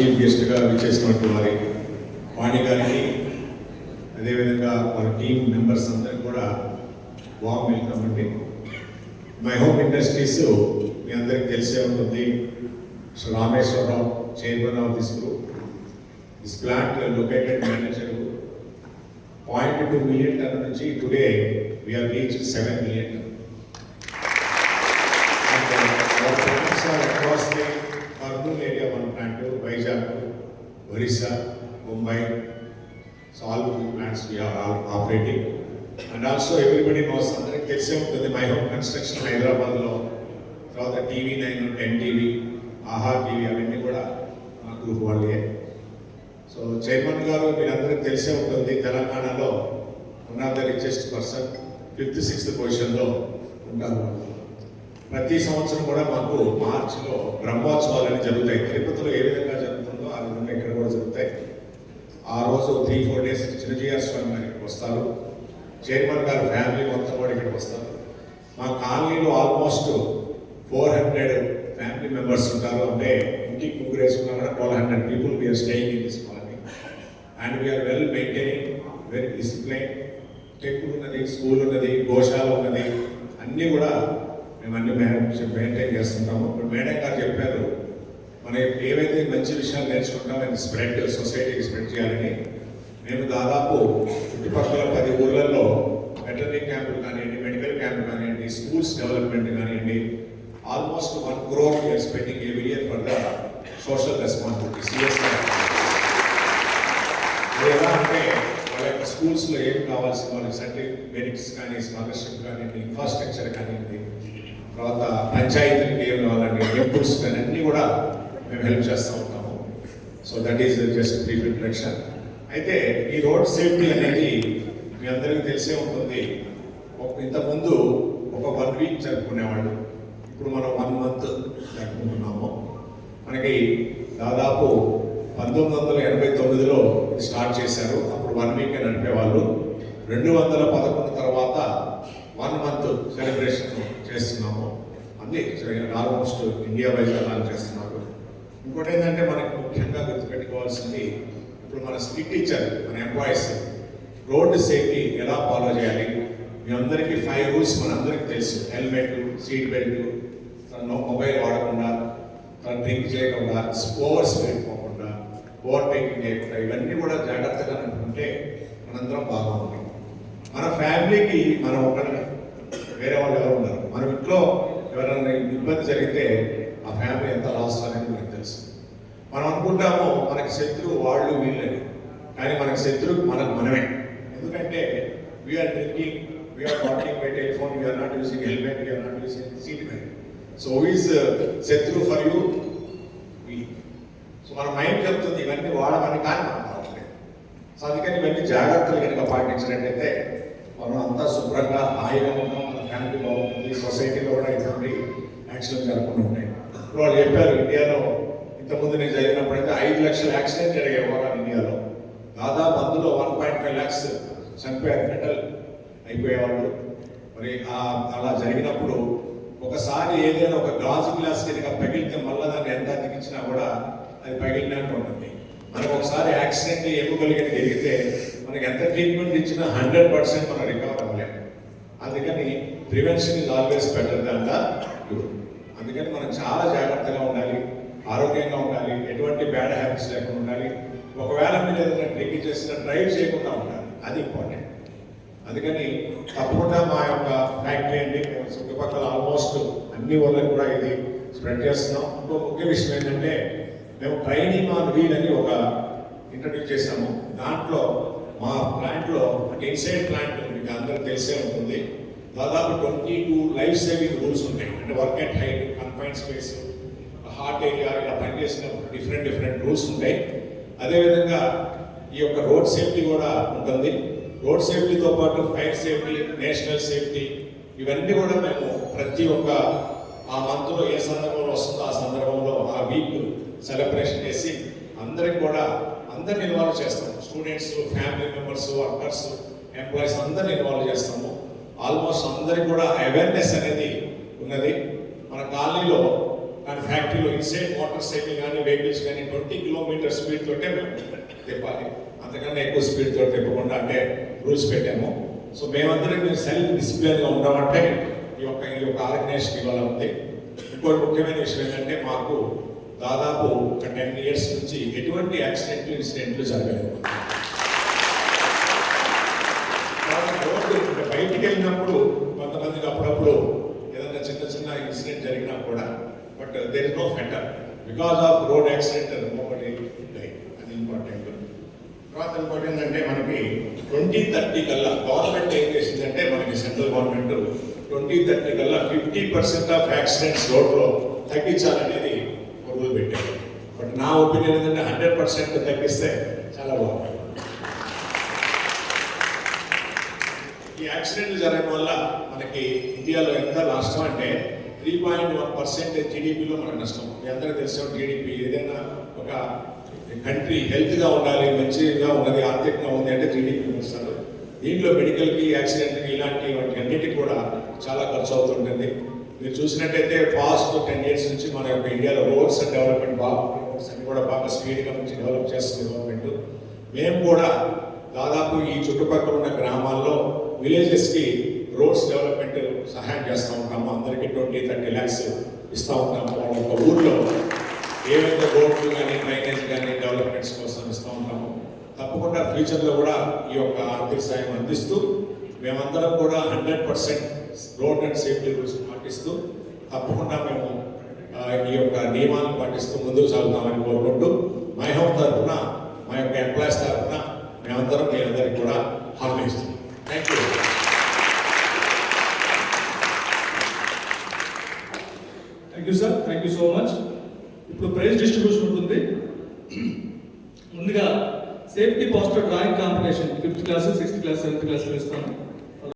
Chief గెస్ట్గా విచ్చేసినటువంటి వారి వాణి గారికి అదేవిధంగా వారి టీం మెంబర్స్ అందరికి కూడా వామ్ వెల్కమ్ అండి. మై హోమ్ ఇండస్ట్రీస్ మీ అందరికి తెలిసే ఉంటుంది. So Rameshwar Rao chairman of this group this plant located manager point two million ton నుంచి today we are reach seven million ton across the Kurnool area, one plant, Orissa, Mumbai. So all the plants we are all operating. And also everybody knows, అందరికి తెలిసే ఉంటుంది my home construction హైదరాబాద్లో తర్వాత TV nine ten TV Aha TV అవన్నీ కూడా మా group వాళ్ళే so chairman గారు మీరందరికీ తెలిసే ఉంటుంది తెలంగాణలో one of the richest person fifth sixth పొజిషన్లో ఉంటారు ప్రతి సంవత్సరం కూడా మాకు మార్చిలో బ్రహ్మోత్సవాలు అని జరుగుతాయి తిరుపతిలో ఏ విధంగా జరుగుతుందో ఆ విధంగా ఇక్కడ కూడా జరుగుతాయి ఆ రోజు three four days Chinnajeeyar Swami గారు ఇక్కడికి వస్తారు. చైర్మన్ గారు ఫ్యామిలీ మొత్తం కూడా ఇక్కడికి వస్తారు. మా కాలనీలో almost four hundred family members ఉంటారు. అంటే ఇంటికి ముగ్గురు వేసుకున్నా కూడా twelve hundred people we are staying in this colony and we are well maintaining very discipline టెక్కులు ఉన్నది స్కూల్ ఉన్నది గోశాల ఉన్నది. అన్నీ కూడా మేము అన్ని మెయింటైన్ చేస్తుంటాము. ఇప్పుడు మేడం గారు చెప్పారు మనం ఏవైతే మంచి విషయాలు నేర్చుకుంటామని స్ప్రెడ్ సొసైటీకి స్ప్రెడ్ చేయాలని మేము దాదాపు చుట్టుపక్కల పది ఊర్లలో వెటర్నరీ క్యాంపులు కానివ్వండి మెడికల్ క్యాంపులు కానివ్వండి స్కూల్స్ డెవలప్మెంట్ కానివ్వండి almost one crore year spending every year for the social responsibility CSR ఎలా అంటే వాళ్ళ యొక్క స్కూల్స్లో ఏం కావాల్సిన వాళ్ళకి సర్టిఫికేట్ కానీ స్కాలర్షిప్ కానివ్వండి ఇన్ఫ్రాస్ట్రక్చర్ కానివ్వండి తర్వాత పంచాయతీలకు ఏం కావాలండి టెంపుల్స్ కానీ అన్నీ కూడా మేము హెల్ప్ చేస్తూ ఉంటాము. So that is just brief introduction అయితే ఈ రోడ్ సేఫ్టీ అనేది మీ అందరికీ తెలిసే ఉంటుంది. ఇంతకుముందు ఒక వన్ వీక్ జరుపుకునేవాళ్ళు. ఇప్పుడు మనం వన్ మంత్ జరుపుకుంటున్నాము. మనకి దాదాపు పంతొమ్మిది వందల ఎనభై తొమ్మిదిలో ఇది స్టార్ట్ చేశారు. అప్పుడు వన్ వీక్ నడిపేవాళ్ళు. రెండు వందల పదకొండు తర్వాత వన్ మంత్ సెలబ్రేషన్ చేస్తున్నాము. అన్ని ఆల్మోస్ట్ ఇండియా వైజ్ అలా చేస్తున్నాము. ఇంకోటి ఏంటంటే మనకి ముఖ్యంగా గుర్తుపెట్టుకోవాల్సింది ఇప్పుడు మన స్కిట్ టీచర్ మన ఎంప్లాయీస్ రోడ్డు సేఫ్టీ ఎలా ఫాలో చేయాలి? మీ అందరికీ ఫైవ్ రూల్స్ మన అందరికీ తెలుసు. హెల్మెట్ సీట్ బెల్ట్ మొబైల్ వాడకుండా డ్రింక్ చేయకుండా ఓవర్ స్పీడ్ పోకుండా ఓవర్ టేకింగ్ చేయకుండా ఇవన్నీ కూడా జాగ్రత్తగా అనుకుంటే మనందరం బాగా ఉంటాం మన ఫ్యామిలీకి మనం ఒకరిని వేరే వాళ్ళు ఎవరు ఉన్నారు మన ఇంట్లో ఎవరైనా ఇబ్బంది జరిగితే ఆ ఫ్యామిలీ ఎంత లాస్ అనేది తెలుసు. మనం అనుకుంటాము మనకి శత్రువు వాళ్ళు వీళ్ళని కానీ మనకి శత్రువు మనకు మనమే. ఎందుకంటే we are drinking we are walking by telephone we are not using helmet we are not using seat belt so is శత్రువు ఫర్ యూ సో మన మైండ్ చెప్తుంది ఇవన్నీ వాడమని కానీ మనం వాడలేదు సో అందుకని ఇవన్నీ జాగ్రత్తలు కనుక పాటించినట్టయితే మనం అంతా శుభ్రంగా హాయిగా ఉన్నాం. మన ఫ్యామిలీ బాగుంటుంది. సొసైటీలో కూడా ఇటువంటి యాక్సిడెంట్ జరగకుండా ఉంటాయి. వాళ్ళు చెప్పారు ఇండియాలో ఇంతకుముందు నేను చదివినప్పుడైతే ఐదు లక్షల యాక్సిడెంట్ జరిగే ఓవరాల్ ఇండియాలో. దాదాపు అందులో వన్ పాయింట్ ఫైవ్ ల్యాక్స్ చనిపోయారు. మెటల్ అయిపోయేవాళ్ళు. మరి అలా జరిగినప్పుడు ఒకసారి ఏదైనా ఒక గాజు గ్లాస్ కనుక పగిలితే మళ్ళీ దాన్ని ఎంత అతికించినా కూడా అది పగిలినట్టు ఉంటుంది. మనకు ఒకసారి యాక్సిడెంట్ ఎముకలు జరిగితే మనకి ఎంత ట్రీట్మెంట్ ఇచ్చినా హండ్రెడ్ పర్సెంట్ మనం రికవర్ అవ్వలేము అందుకని ప్రివెన్షన్ ఇస్ ఆల్వేస్ బెటర్ దాంట్లో అందుకని మనం చాలా జాగ్రత్తగా ఉండాలి. ఆరోగ్యంగా ఉండాలి ఎటువంటి బ్యాడ్ హ్యాబిట్స్ లేకుండా ఉండాలి. ఒకవేళ మీరు ఏదైనా డ్రింక్ చేసినా డ్రైవ్ చేయకుండా ఉండాలి. అది ఇంపార్టెంట్. అందుకని తప్పకుండా మా యొక్క ఫ్యాక్టరీ అండి మేము చుట్టుపక్కల ఆల్మోస్ట్ అన్ని ఊళ్ళకి కూడా ఇది స్ప్రెడ్ చేస్తున్నాం. ఇంకో ముఖ్య విషయం ఏంటంటే మేము ట్రైనింగ్ ఆన్ వీల్ అని ఒక ఇంట్రడ్యూస్ చేశాము. దాంట్లో మా ప్లాంట్లో ఇన్సైడ్ ప్లాంట్ మీకు అందరికి తెలిసే ఉంటుంది. దాదాపు twenty two life saving rules ఉంటాయి. అంటే work at height confine space చేసినప్పుడు డిఫరెంట్ డిఫరెంట్ రూల్స్ ఉంటాయి. అదేవిధంగా ఈ యొక్క రోడ్ సేఫ్టీ కూడా ఉంటుంది. రోడ్ సేఫ్టీతో పాటు ఫైర్ సేఫ్టీ నేషనల్ సేఫ్టీ ఇవన్నీ కూడా మేము ప్రతి ఒక్క ఆ మంత్లో ఏ సందర్భంలో వస్తుందో ఆ సందర్భంలో ఆ వీక్ సెలబ్రేషన్ చేసి అందరికి కూడా అందరిని ఇన్వాల్వ్ చేస్తాం students family members workers employees అందరిని ఇన్వాల్వ్ చేస్తాము. ఆల్మోస్ట్ అందరికి కూడా అవేర్నెస్ అనేది ఉన్నది. మన కాలనీలో కానీ ఫ్యాక్టరీలో ఇన్సైడ్ మోటార్ సైకిల్ కానీ వెహికల్స్ కానీ ట్వంటీ కిలోమీటర్ స్పీడ్ తోటే మేము తిప్పాలి. అంతకన్నా ఎక్కువ స్పీడ్ తోటి తిప్పకుండా అంటే రూల్స్ పెట్టాము. సో మేమందరం మేము సెల్ఫ్ డిసిప్లిన్గా ఉంటామంటే ఈ యొక్క ఈ యొక్క ఆర్గనైజేషన్ ఇవాళ ఉంది. ఇంకోటి ముఖ్యమైన విషయం ఏంటంటే మాకు దాదాపు ఒక టెన్ ఇయర్స్ నుంచి ఎటువంటి యాక్సిడెంట్లు ఇన్సిడెంట్లు జరగలేదు. బయటికి వెళ్ళినప్పుడు కొంతమందికి అప్పుడప్పుడు ఏదైనా చిన్న చిన్న ఇన్సిడెంట్ జరిగినా కూడా but there is no fatal because of road accident nobody అది ఇంపార్టెంట్ తర్వాత ఇంకోటి ఏంటంటే మనకి ట్వంటీ థర్టీ కల్లా గవర్నమెంట్ ఏం చేసిందంటే మనకి సెంట్రల్ గవర్నమెంట్ ట్వంటీ థర్టీ కల్లా ఫిఫ్టీ పర్సెంట్ ఆఫ్ యాక్సిడెంట్స్ రోడ్లో తగ్గించాలనేది ఒక రూల్ పెట్టారు. బట్ నా ఒపీనియన్ ఏంటంటే హండ్రెడ్ పర్సెంట్ తగ్గిస్తే చాలా బాగుంటుంది. ఈ యాక్సిడెంట్లు జరగడం వల్ల మనకి ఇండియాలో ఎంత నష్టం అంటే త్రీ పాయింట్ వన్ పర్సెంట్ జీడిపిలో మనకు నష్టం. మీ అందరికీ తెలుసు జీడిపి ఏదైనా ఒక కంట్రీ హెల్త్గా ఉండాలి మంచిగా ఉన్నది ఆర్థికంగా ఉంది అంటే జీడిపి వస్తారు దీంట్లో మెడికల్కి యాక్సిడెంట్కి ఇలాంటి వాటి అన్నిటికీ కూడా చాలా ఖర్చు అవుతుంటుంది. మీరు చూసినట్టయితే ఫాస్ట్ టెన్ ఇయర్స్ నుంచి మన యొక్క ఇండియాలో రోడ్స్ అండ్ డెవలప్మెంట్ బాగా రోడ్స్ అన్ని కూడా బాగా స్పీడ్గా మంచి డెవలప్ చేస్తుంది గవర్నమెంట్ మేము కూడా దాదాపు ఈ చుట్టుపక్కల ఉన్న గ్రామాల్లో విలేజెస్కి రోడ్స్ డెవలప్మెంట్ సహాయం చేస్తూ ఉంటాము. అందరికీ ట్వంటీ థర్టీ ల్యాక్స్ ఇస్తూ ఉంటాము. ఒక ఊర్లో ఏవైతే రోడ్లు కానీ డ్రైనేజ్ కానీ డెవలప్మెంట్స్ కోసం ఇస్తూ ఉంటాము. తప్పకుండా ఫ్యూచర్లో కూడా ఈ యొక్క ఆర్థిక సాయం అందిస్తూ మేమందరం కూడా hundred percent road and safety rules పాటిస్తూ తప్పకుండా మేము ఈ యొక్క నియమాలను పాటిస్తూ ముందుకు సాగుతామని కోరుకుంటూ మై హోమ్ తరఫున మా యొక్క ఎంప్లాయీస్ తరఫున మేమందరం మీ అందరికీ కూడా హామీ ఇస్తున్నాం thank you thank you sir thank you so much ఇప్పుడు ప్రైజ్ డిస్ట్రిబ్యూషన్ ఉంటుంది. ముందుగా safety poster drawing competition fifth class sixth class seventh class ఇస్తాను.